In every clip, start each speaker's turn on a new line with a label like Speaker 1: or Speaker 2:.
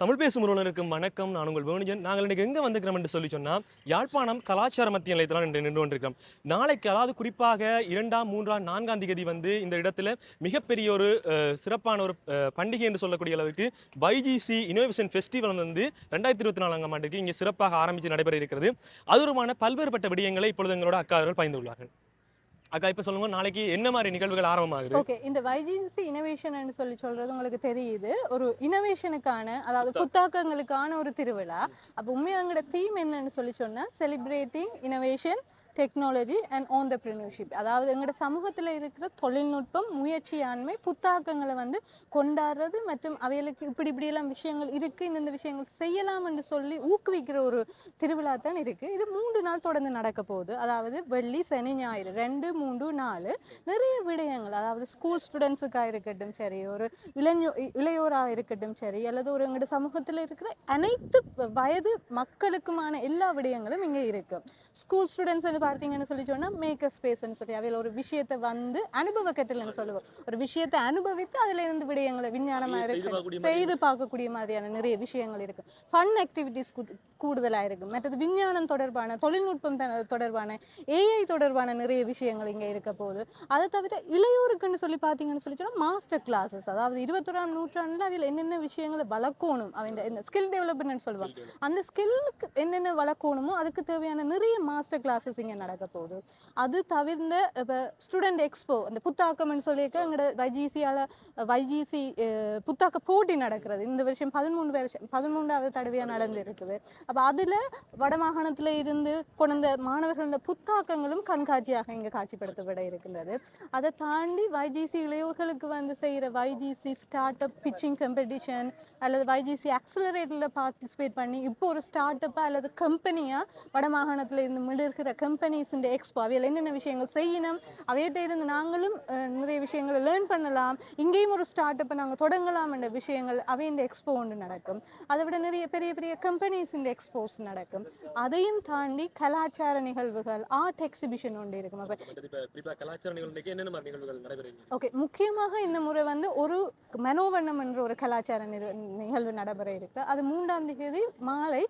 Speaker 1: தமிழ் பேசும் உறவினருக்கும் வணக்கம். நான் உங்கள் வேணுஜன். நாங்கள் இன்றைக்கு எங்கே வந்திருக்கிறோம் என்று சொல்லி சொன்னால் யாழ்ப்பாணம் கலாச்சார மத்திய நிலையத்தில் நின்று நின்று கொண்டிருக்கிறோம். நாளைக்கு அதாவது குறிப்பாக இரண்டாம் மூன்றாம் நான்காம் தேதி வந்து இந்த இடத்துல மிகப்பெரிய ஒரு சிறப்பான ஒரு பண்டிகை என்று சொல்லக்கூடிய அளவுக்கு வைஜிசி இனோவேஷன் ஃபெஸ்டிவல் வந்து ரெண்டாயிரத்தி இருபத்தி நாலாம் ஆண்டுக்கு இங்கே சிறப்பாக ஆரம்பித்து நடைபெற இருக்கிறது. அதுவுமான பல்வேறுபட்ட விடயங்களை இப்பொழுது எங்களோட அக்காரர்கள் பயந்துள்ளார்கள் அக்கா இப்போ சொல்லுங்க நாளைக்கு என்ன மாதிரி நிகழ்வுகள் ஆரம்பமாகுது?
Speaker 2: ஓகே இந்த வைஜிசி இனோவேஷன் சொல்லி சொல்றது உங்களுக்கு தெரியுது. ஒரு இனோவேஷனுக்கான அதாவது புத்தாக்கங்களுக்கான ஒரு திருவிழா. அப்போ உண்மையாக எங்களோட தீம் என்னன்னு சொல்லி சொன்னா celebrating innovation technology and entrepreneurship அதாவது எங்களோட சமூகத்தில் இருக்கிற தொழில்நுட்பம் முயற்சியாண்மை புத்தாக்கங்களை வந்து கொண்டாடுறது மற்றும் அவைகளுக்கு இப்படி இப்படியெல்லாம் விஷயங்கள் இருக்குது இந்தந்த விஷயங்கள் செய்யலாம் என்று சொல்லி ஊக்குவிக்கிற ஒரு திருவிழா தான் இருக்குது இது மூன்று நாள் தொடர்ந்து நடக்க போகுது. அதாவது வெள்ளி சனி ஞாயிறு ரெண்டு மூன்று நாலு. நிறைய விடயங்கள். அதாவது ஸ்கூல் ஸ்டூடெண்ட்ஸுக்காக இருக்கட்டும் சரி ஒரு இளைஞோ இளையோராக இருக்கட்டும் சரி அல்லது ஒரு எங்களோட சமூகத்தில் இருக்கிற அனைத்து வ- வயது மக்களுக்குமான எல்லா விடயங்களும் இங்கே இருக்குது ஸ்கூல் ஸ்டூடெண்ட்ஸ் பார்த்தீங்கன்னு சொல்லி சொன்னால் மேக்கர் ஸ்பேஸ்ன்னு சொல்லி அவையில் ஒரு விஷயத்தை வந்து அனுபவ கற்றல்னு சொல்லுவோம். ஒரு விஷயத்தை அனுபவித்து அதுல இருந்து விடயங்களை விஞ்ஞானமாக இருக்கு செய்து பார்க்கக்கூடிய மாதிரியான நிறைய விஷயங்கள் இருக்கு. ஃபன் ஆக்டிவிட்டிஸ் கூடுதலாக இருக்கு. மற்றது விஞ்ஞானம் தொடர்பான தொழில்நுட்பம் தொடர்பான ஏஐ தொடர்பான நிறைய விஷயங்கள் இங்கே இருக்க போகுது. அதை தவிர இளையோருக்குன்னு சொல்லி பார்த்தீங்கன்னு சொல்லி சொன்னால் மாஸ்டர் கிளாஸஸ் அதாவது இருபத்தொராம் நூற்றாண்டில் அவையில் என்னென்ன விஷயங்களை வளர்க்கணும் அவன் இந்த ஸ்கில் டெவலப்மெண்ட் சொல்லுவாங்க அந்த ஸ்கில்லுக்கு என்னென்ன வளர்க்கணுமோ அதுக்கு தேவையான நிறைய மாஸ்டர் கிளாஸஸ் இங்கே நடக்க போகுது. அது தவிர்ந்த இப்போ ஸ்டூடெண்ட் எக்ஸ்போ அந்த புத்தாக்கம்னு சொல்லியிருக்க எங்களோட வைஜிசியால் வைஜிசி புத்தாக்க போட்டி நடக்கிறது. இந்த வருஷம் பதிமூணு வருஷம் பதிமூன்றாவது தடவையாக நடந்து இருக்குது. அப்போ அதில் வடமாகாணத்தில் இருந்து கொண்ட மாணவர்களோட புத்தாக்கங்களும் கண்காட்சியாக இங்கே காட்சிப்படுத்தப்பட இருக்கின்றது. அதை தாண்டி வைஜிசி இளையோர்களுக்கு வந்து செய்கிற YGC start up pitching competition அல்லது வைஜிசி அக்ஸலரேட்டில் பார்ட்டிசிபேட் பண்ணி இப்போ ஒரு ஸ்டார்ட் அப்பாக அல்லது கம்பெனியாக வடமாகாணத்தில் இருந்து மிளிர்கிற கம்பெனிஸுன்ற எக்ஸ்போ அவையில் என்னென்ன விஷயங்கள் செய்யணும் அவையிட்ட இருந்து நாங்களும் நிறைய விஷயங்களை லேர்ன் பண்ணலாம். இங்கேயும் ஒரு ஸ்டார்ட் அப்பை நாங்கள் தொடங்கலாம் என்ற விஷயங்கள் அவையின் எக்ஸ்போ ஒன்று நடக்கும். அதை விட நிறைய பெரிய பெரிய கம்பெனிஸ் இந்த எக்ஸ்போஸ் நடக்கும். அதையும் தாண்டி கலாச்சார நிகழ்வுகள் ஆர்ட் எக்ஸிபிஷன் ஒன்று இருக்கும். அப்போ ஓகே முக்கியமாக இந்த முறை வந்து ஒரு மனோவண்ணம் என்ற ஒரு கலாச்சார நிகழ்வு நடைபெற இருக்கு. அது மூன்றாம் தேதி மாலை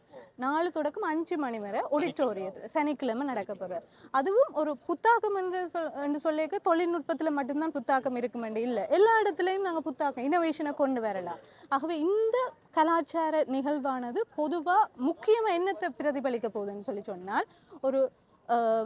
Speaker 2: நாலு தொடக்கம் அஞ்சு மணி வரை ஒடிட்டோரியத்தில் சனிக்கிழமை நடக்க போகிறது அதுவும் ஒரு புத்தாக்கம் என்று சொல் என்று சொல்லியிருக்க தொழில்நுட்பத்தில் மட்டும்தான் புத்தாக்கம் இருக்கும் என்று இல்லை. எல்லா இடத்துலையும் நாங்கள் புத்தாக்கம் இனோவேஷனை கொண்டு வரலாம். ஆகவே இந்த கலாச்சார நிகழ்வானது பொதுவாக முக்கியமாக என்னத்தை பிரதிபலிக்க போகுதுன்னு சொல்லி சொன்னால் ஒரு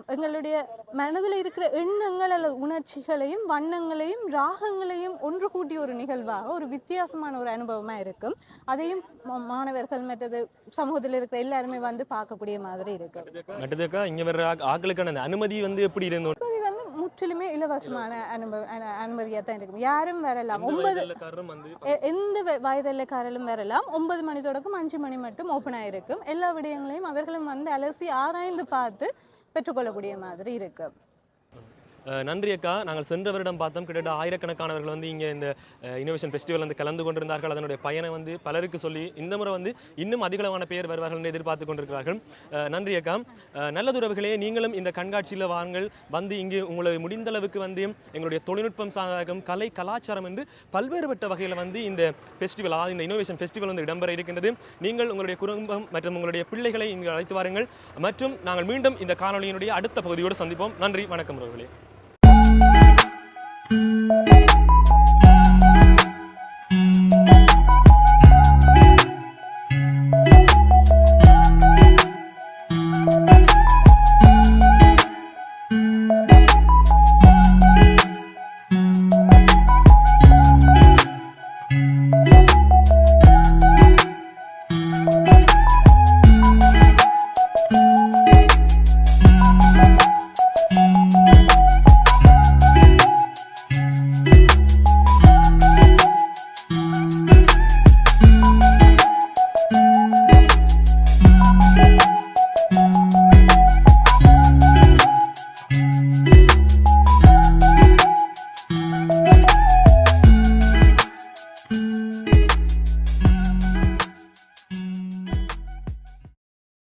Speaker 2: எங்களுடைய மனதில் இருக்கிற எண்ணங்கள் அல்லது உணர்ச்சிகளையும் வண்ணங்களையும் ராகங்களையும் ஒன்று கூட்டிய ஒரு நிகழ்வாக ஒரு வித்தியாசமான ஒரு அனுபவமாக இருக்கும். அதையும் மாணவர்கள் மற்றது சமூகத்தில் இருக்கிற எல்லாருமே வந்து பார்க்கக்கூடிய மாதிரி இருக்கு.
Speaker 1: நட்டுதக்கா இங்க வர்ற ஆக்- ஆட்களுக்கான அந்த அனுமதி வந்து எப்படி இருந்தோம்
Speaker 2: இது வந்து முற்றிலுமே இலவசமான அனுபவ அனு- அனுமதியாக தான் இருக்கும். யாரும் வரலாம். ஒன்பது எந்த வ- வயதில்லக்காரலும் வரலாம். ஒன்பது மணி தொடக்கம் அஞ்சு மணி மட்டும் ஓப்பன் ஆயிருக்கும் எல்லா விடயங்களையும் அவர்களும் வந்து அலசி ஆராய்ந்து பார்த்து பெற்றுக்கொள்ளக்கூடிய மாதிரி
Speaker 1: இருக்குது நன்றி அக்கா. நாங்கள் சென்ற வருடம் பார்த்தோம். கிட்டத்தட்ட ஆயிரக்கணக்கானவர்கள் வந்து இங்கே இந்த இனோவேஷன் ஃபெஸ்டிவல் வந்து கலந்து கொண்டிருந்தார்கள். அதனுடைய பயனை வந்து பலருக்கு சொல்லி இந்த முறை வந்து இன்னும் அதிகளவான பேர் வருவார்கள் என்று எதிர்பார்த்து கொண்டிருக்கிறார்கள். நன்றி அக்கா. நல்லதுறவுகளே நீங்களும் இந்த கண்காட்சியில் வாருங்கள். வந்து இங்கே உங்களை முடிந்த அளவுக்கு வந்து எங்களுடைய தொழில்நுட்பம் சாதகம் கலை கலாச்சாரம் என்று பல்வேறுபட்ட வகையில் வந்து இந்த ஃபெஸ்டிவல் அதாவது இந்த இனோவேஷன் ஃபெஸ்டிவல் வந்து இடம்பெற இருக்கின்றது. நீங்கள் உங்களுடைய குடும்பம் மற்றும் உங்களுடைய பிள்ளைகளை இங்கு அழைத்து வாருங்கள். மற்றும் நாங்கள் மீண்டும் இந்த காணொலியினுடைய அடுத்த பகுதியோடு சந்திப்போம். நன்றி வணக்கம் உறவுகளே.